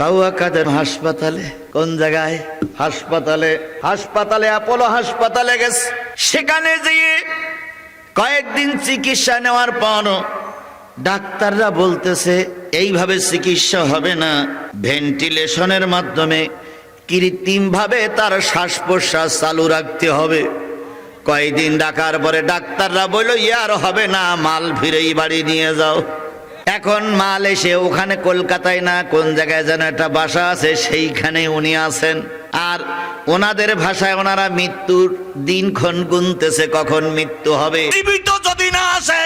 কাউয়া কাদের হাসপাতালে, কোন জায়গায়? হাসপাতালে হাসপাতালে, অ্যাপোলো হাসপাতালে গেছে। সেখানে যেয়ে কয়েকদিন চিকিৎসা নেওয়ার পর ডাক্তাররা বলতেছে, এইভাবে চিকিৎসা হবে না। ভেন্টিলেশনের মাধ্যমে কৃত্রিমভাবে তার শ্বাস প্রশ্বাস চালু রাখতে হবে। কয়েকদিন ডাকার পরে ডাক্তাররা বলল, ইয়ার হবে না, মাল ফিরেই বাড়ি নিয়ে যাও। এখন মাল এসে ওখানে কলকাতায় না কোন জায়গায় যেন একটা বাসা আছে সেইখানে উনি আছেন। আর ওনাদের ভাষায় ওনারা মৃত্যুর দিনক্ষণ গুনতেছে কখন মৃত্যু হবে। জীবিত যদি না আসে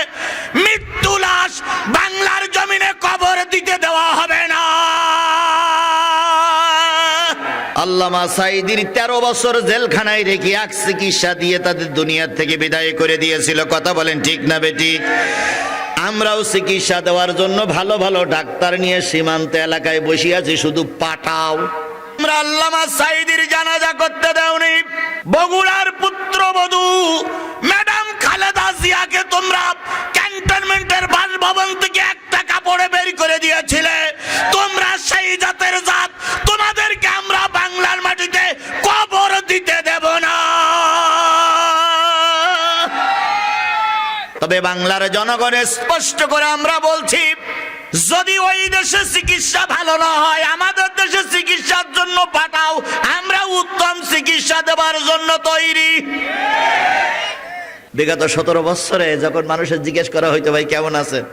মৃত্যু লাশ বাংলার জমিনে কবর দিতে দেওয়া হবে না। আল্লামা সাইদির তেরো বছর জেলখানায় রেখে এক চিকিৎসা দিয়ে তাদের দুনিয়ার থেকে বিদায় করে দিয়েছিল। কথা বলেন ঠিক না বেঠিক আমরাও চিকিৎসা দেওয়ার জন্য ভালো ভালো ডাক্তার নিয়ে সীমান্ত এলাকায় বসে আছি, শুধু পাঠাও। আমরা আল্লামা সাইদির জানাজা করতে দেওনি। বগুড়ার পুত্রবধূ ম্যাডাম খালেদা জিয়াকে তোমরা ক্যান্টনমেন্টের বাসভবন থেকে একটা কাপড়ে বের করে দিয়েছিলে। তোমরা সেই জাতের জাত, তোমাদেরকে তবে বাংলার জনগণে স্পষ্ট করে আমরা বলছি, যদি ওই দেশে চিকিৎসা ভালো না হয়, আমাদের দেশে চিকিৎসার জন্য পাঠাও, আমরা উত্তম চিকিৎসা দেওয়ার জন্য তৈরি। বিগত সতেরো বছরে যখন মানুষের জিজ্ঞেস করা হইতো, ভাই, কেমন আছেন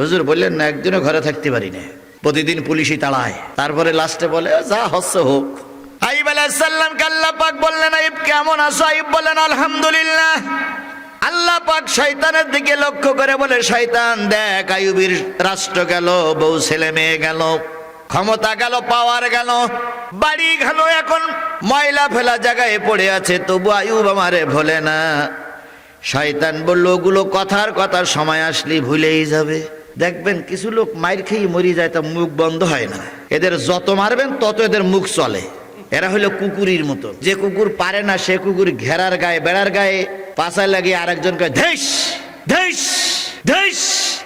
হুজুর বললেন না একদিনও ঘরে থাকতে পারি না। প্রতিদিন পুলিশই তাড়ায়। তারপরে লাস্টে বলে, যা হচ্ছে হোক। আইব আলাইসাল্লাম আল্লাহ পাক বললেন, আইব, কেমন আছো? আইব বললেন, আলহামদুলিল্লাহ। আল্লাহ পাক শয়তানের দিকে লক্ষ্য করে বলে, শয়তান, দেখ আয়ুবীর রাষ্ট্র গেল, বউ ছেলে মেয়ে গেল, ক্ষমতা গেল পাওয়ার গেল, বাড়ি গেল, এখন ময়লা ফেলা জায়গায় পড়ে আছে, তবু আয়ুব আমারে ভোলে না। শয়তান বলল, ওগুলো কথার কথার সময় আসলে ভুলেই যাবে। দেখবেন কিছু লোক মাইর খেয়ে মরি যায়, তা মুখ বন্ধ হয় না। এদের যত মারবেন, তত এদের মুখ চলে। এরা হলো কুকুরির মতো। যে কুকুর পারে না, সে কুকুর ঘেরার গায়ে, বেড়ার গায়ে পাশায় লাগিয়ে আরেকজনকে ধেস ধেস ধেস।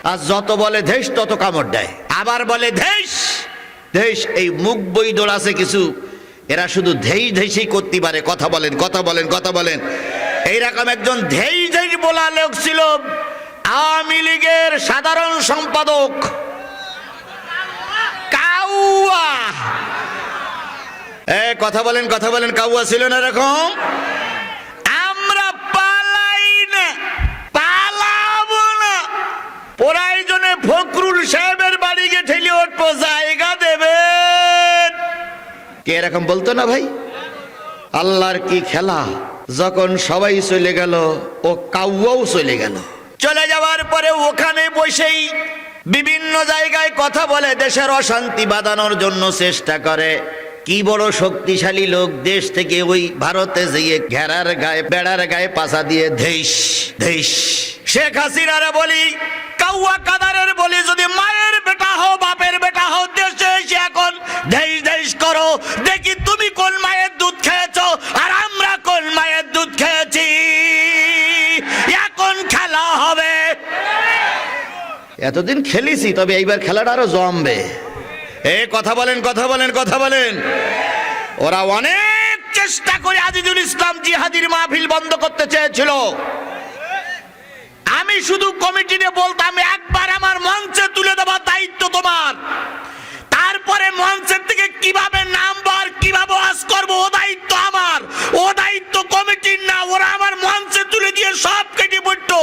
আর যত বলে ধেস, তত কামড় দেয়। আবার বলে, ধেস ধেস। এই মুখ বই আছে কিছু। এরা শুধু ধেই, ধেসেই করতে পারে। কথা বলেন কথা বলেন কথা বলেন। এইরকম একজন ধেই ধেই বলা লোক ছিল। আওয়ামী লীগের সাধারণ সম্পাদক। কাউয়া। এ, কথা বলেন কথা বলেন, কাউয়া ছিল না এরকম? কে এরকম বলতো না ভাই? আল্লাহর কি খেলা? যখন সবাই চলে গেল, ও কাউয়াও চলে গেল। চলে যাওয়ার পরে ওখানে বসেই বিভিন্ন জায়গায় কথা বলে, দেশের অশান্তি বাঁধানোর জন্য চেষ্টা করে। কি বড় শক্তিশালী লোক দেশ থেকে ওই ভারতে যেয়ে ঘেরার গায়ে, বেড়ার গায়ে পাশা দিয়ে ধেইস ধেইস। শেখ হাসিনারে বলি, কাউয়া কাদারের বলি, যদি মায়ের বেটা হও, বাপের বেটা হও, দেশে এসে এখন দেশ দেশ করো। দেখি তুমি কোন মায়ের দুধ খেয়েছো আর আমরা কোন মায়ের দুধ খেয়েছি। এখন খেলা হবে। এতদিন খেলিছি তবে এইবার খেলাটা আরও জমবে। এ কথা বলেন কথা বলেন কথা বলেন। ওরা অনেক চেষ্টা করে আজিজুল ইসলাম জিহাদির মাহফিল বন্ধ করতে চেয়েছিল। আমি শুধু কমিটিতে বলতাম একবার আমার মঞ্চে তুলে দেওয়ার দায়িত্ব তোমার তারপরে মঞ্চের থেকে কীভাবে নামবো আর কীভাবে ওয়াজ করব, ও দায়িত্ব আমার, ও দায়িত্ব কমিটির না, ওরা আমার মঞ্চে তুলে দিয়ে সব কেটে পড়তো।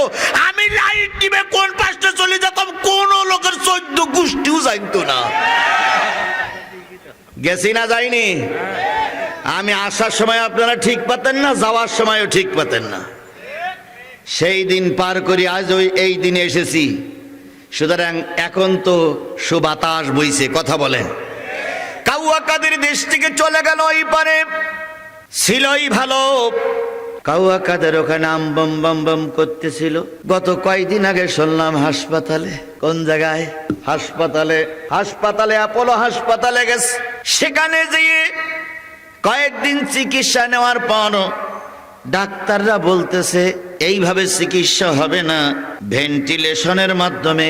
আমি লাইট টিমে কোন পাশে চলে যেতাম, কোনো লোকের চোদ্দ গোষ্ঠীও জানতো না। গেছি না যাইনি? আমি আসার সময় আপনারা ঠিক পাতেন না, যাওয়ার সময়ও ঠিক পাতেন না। সেই দিন পার করি, আজ ওই, এই দিনে এসেছি। সুতরাং এখন তো সুবাতাস বইছে, কথা বলেন। কাউয়া কাদের দেশ থেকে চলে গেল ওই পারে ছিলই ভালো। কাউয়াকাদের ওখানে আম বম বম করতেছিল। গত কয়দিন আগে শুনলাম হাসপাতালে। কোন জায়গায়? হাসপাতালে। হাসপাতালে, অ্যাপোলো হাসপাতালে গেছে। সেখানে যেয়ে কয়েকদিন চিকিৎসা নেওয়ার পর ডাক্তাররা বলতেছে, এইভাবে চিকিৎসা হবে না। ভেন্টিলেশনের মাধ্যমে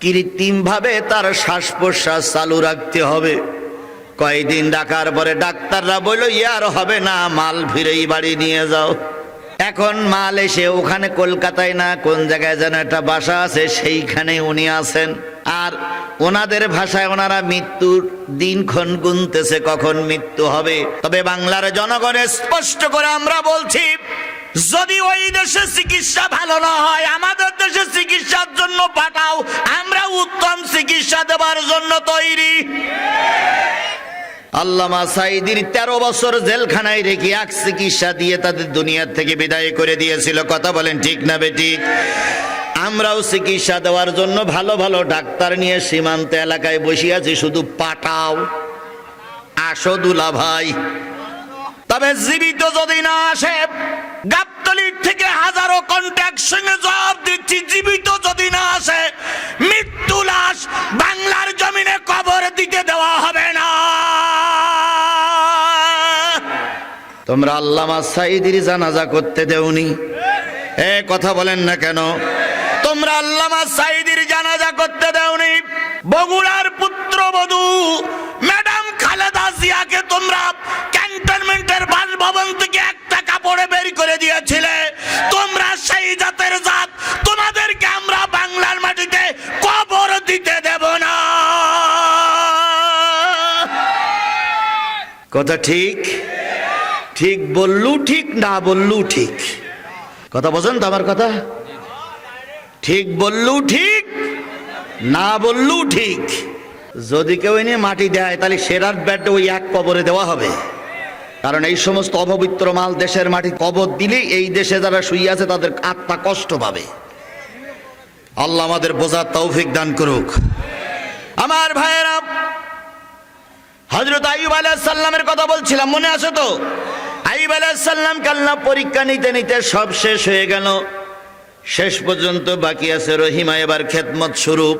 কৃত্রিমভাবে তার শ্বাস প্রশ্বাস চালু রাখতে হবে। কয়দিন ডাকার পরে ডাক্তাররা বলল ইয়ার হবে না, মাল ফিরেই বাড়ি নিয়ে যাও। এখন মাল এসে ওখানে কলকাতায় না, কোন জায়গায় যেন একটা বাসা আছে, সেইখানে উনি আছেন। আর ওনাদের ভাষায় ওনারা মৃত্যুর দিনক্ষণ গুনতেছে, কখন মৃত্যু হবে। তবে বাংলার জনগণের স্পষ্ট করে আমরা বলছি, যদি ওই দেশে চিকিৎসা ভালো না হয়, আমাদের দেশে চিকিৎসার জন্য পাঠাও, আমরা উত্তম চিকিৎসা দেওয়ার জন্য তৈরি। আল্লামা সাইদির তেরো বছর জেলখানায় রেখে এক চিকিৎসা দিয়ে তাদের দুনিয়ার থেকে বিদায় করে দিয়েছিল। কথা বলেন ঠিক না বেটি? আমরাও চিকিৎসা দেওয়ার জন্য ভালো ভালো ডাক্তার নিয়ে সীমান্ত এলাকায় বসে আছি, শুধু পাঠাও আসো দুলা ভাই। তবে জীবিত যদি না আসে, গাবতলির থেকে হাজারো কন্ট্যাক্ট সঙ্গে জবাব দিচ্ছি, জীবিত যদি না আসে মৃত্যু লাশ বাংলার জমিনে কবর দিতে তোমরা আল্লামা সাইদির জানাজা করতে দেওনি। এ, কথা বলেন না কেন? তোমরা আল্লামা সাইদির জানাজা করতে দেওনি। বগুড়ার পুত্রবধূ ম্যাডাম খালেদা জিয়াকে তোমরা ক্যান্টনমেন্টের বাসভবন থেকে একটা কাপড়ে বের করে দিয়েছিলে। তোমরা সেই জাতের জাত, তোমাদেরকে আমরা বাংলার মাটিতে কবর দিতে দেব না। কথা ঠিক? ঠিক বললু, ঠিক না বললু, ঠিক। কথা বোঝেন তো আমার কথা? ঠিক বললু, ঠিক, না বললু, ঠিক। যদি কেউ এনে মাটি দেয়, তাহলে সেরার ব্যাট ওই এক কবরে দেওয়া হবে। কারণ এই সমস্ত অপবিত্র মাল দেশের মাটি কবর দিলে এই দেশে যারা শুয়ে আছে, তাদের আত্মা কষ্ট পাবে। আল্লাহ আমাদের বোঝার তৌফিক দান করুক। আমার ভাইয়েরা হজরত আইব আলাহ সাল্লামের কথা বলছিলাম, মনে আছে তো? আইব সাল্লাম কাল্লা পরীক্ষা নিতে নিতে সব শেষ হয়ে গেল। শেষ পর্যন্ত বাকি আছে রহিমা, এবার খেদমত স্বরূপ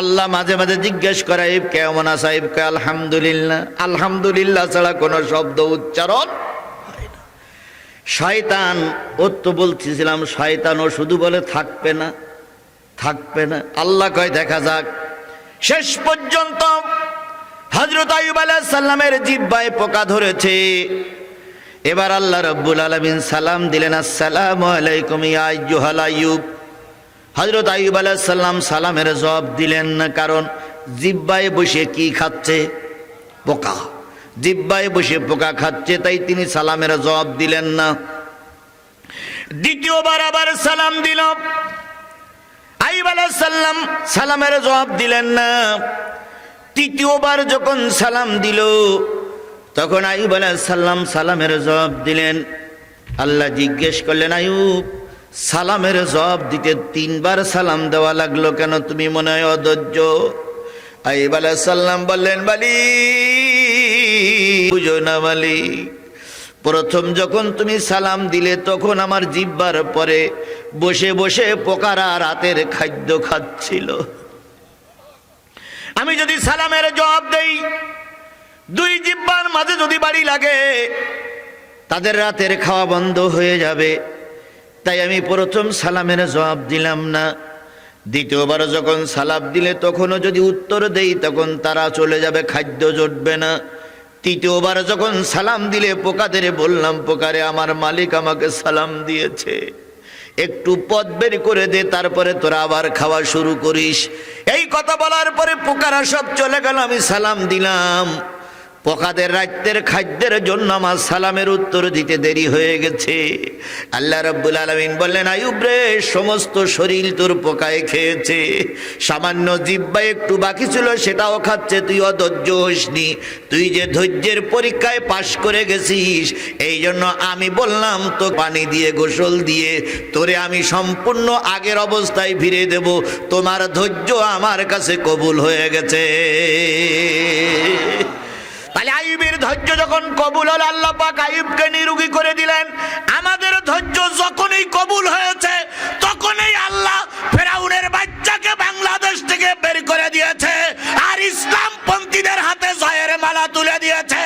আল্লাহ মাঝে মাঝে জিজ্ঞেস করে, আইব কেমন আছে? আইবকে আলহামদুলিল্লাহ। আলহামদুলিল্লাহ ছাড়া কোনো শব্দ উচ্চারণ। শয়তান ওর তো বলতেছিলাম শয়তান ও শুধু বলে থাকবে না থাকবে না। আল্লাহ কয়, দেখা যাক। শেষ পর্যন্ত হজরত আইব সাল্লামের জিব্বায় পোকা ধরেছে। এবার আল্লাহ রব্বুল আলমিন সালাম দিলেন, আসসালামু আলাইকুম ইয়া আইয়ুহাল আইয়ুব। হজরত আইব সাল্লাম সালামের জবাব দিলেন না কারণ জিব্বায় বসে কি খাচ্ছে? পোকা। জিব্বায় বসে পোকা খাচ্ছে, তাই তিনি সালামের জবাব দিলেন না। দ্বিতীয়বার আবার সালাম দিল। আইব সাল্লাম সালামের জবাব দিলেন না। তৃতীয়বার যখন সালাম দিল তখন আইব সাল্লাম সালামের জবাব দিলেন। আল্লাহ জিজ্ঞেস করলেন আয়ুব সালামের জবাব দিতে তিনবার সালাম দেওয়া লাগল কেন? তুমি মনে হয় অধৈর্য? আইব সাল্লাম বললেন বালি বুঝো না মালিক, প্রথম যখন তুমি সালাম দিলে তখন আমার জিব্বার পরে বসে বসে পোকারা রাতের খাদ্য খাচ্ছিল। আমি যদি সালামের জবাব দেই দুই জিব্বার মাঝে যদি বাড়ি লাগে, তাদের রাতের খাওয়া বন্ধ হয়ে যাবে। তাই আমি প্রথম সালামের জবাব দিলাম না। দ্বিতীয়বার যখন সালাম দিলে তখনও যদি উত্তর দেই, তখন তারা চলে যাবে, খাদ্য জুটবে না। তৃতীয়বার যখন সালাম দিলে পোকাদের বললাম, পোকারে আমার মালিক আমাকে সালাম দিয়েছে। একটু পথ বের করে দে, তারপরে তোরা আবার খাওয়া শুরু করিস। এই কথা বলার পরে পোকারা সব চলে গেল, আমি সালাম দিলাম। পোকাদের রাত্রের খাদ্যের জন্য আমার সালামের উত্তর দিতে দেরি হয়ে গেছে। আল্লাহ রব্বুল আলমিন বললেন আয়ুব রে, সমস্ত শরীর তোর পোকায় খেয়েছে। সামান্য জিব্বা একটু বাকি ছিল, সেটাও খাচ্ছে, তুই অধৈর্য হসনি। তুই যে ধৈর্যের পরীক্ষায় পাশ করে গেছিস এই জন্য আমি বললাম তো পানি দিয়ে, গোসল দিয়ে, তোরে আমি সম্পূর্ণ আগের অবস্থায় ফিরে দেব। তোমার ধৈর্য আমার কাছে কবুল হয়ে গেছে। তাহলে আইবের ধৈর্য যখন কবুল হল, আল্লাহ পাক আইবকে নিরোগী করে দিলেন। আমাদের ধৈর্য যখনই কবুল হয়েছে, তখনই আল্লাহ ফেরাউনের বাচ্চাকে বাংলাদেশ থেকে বের করে দিয়েছে আর ইসলাম পন্থীদের হাতে জয়ের মালা তুলে দিয়েছে।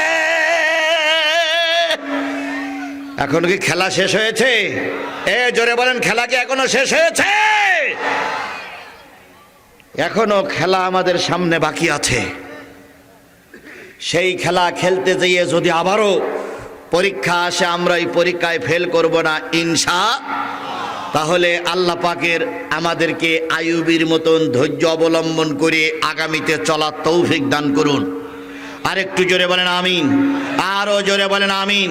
এখন কি খেলা শেষ হয়েছে? এ, জোরে বলেন, খেলা কি এখনও শেষ হয়েছে? এখনও খেলা আমাদের সামনে বাকি আছে। সেই খেলা খেলতে যেয়ে যদি আবারও পরীক্ষা আসে, আমরা এই পরীক্ষায় ফেল করব না ইনসা তাহলে আল্লাহ পাকের আমাদেরকে আয়ুবির মতন ধৈর্য অবলম্বন করে আগামীতে চলার তৌফিক দান করুন। আরেকটু জোরে বলেন আমিন। আরও জোরে বলেন আমিন।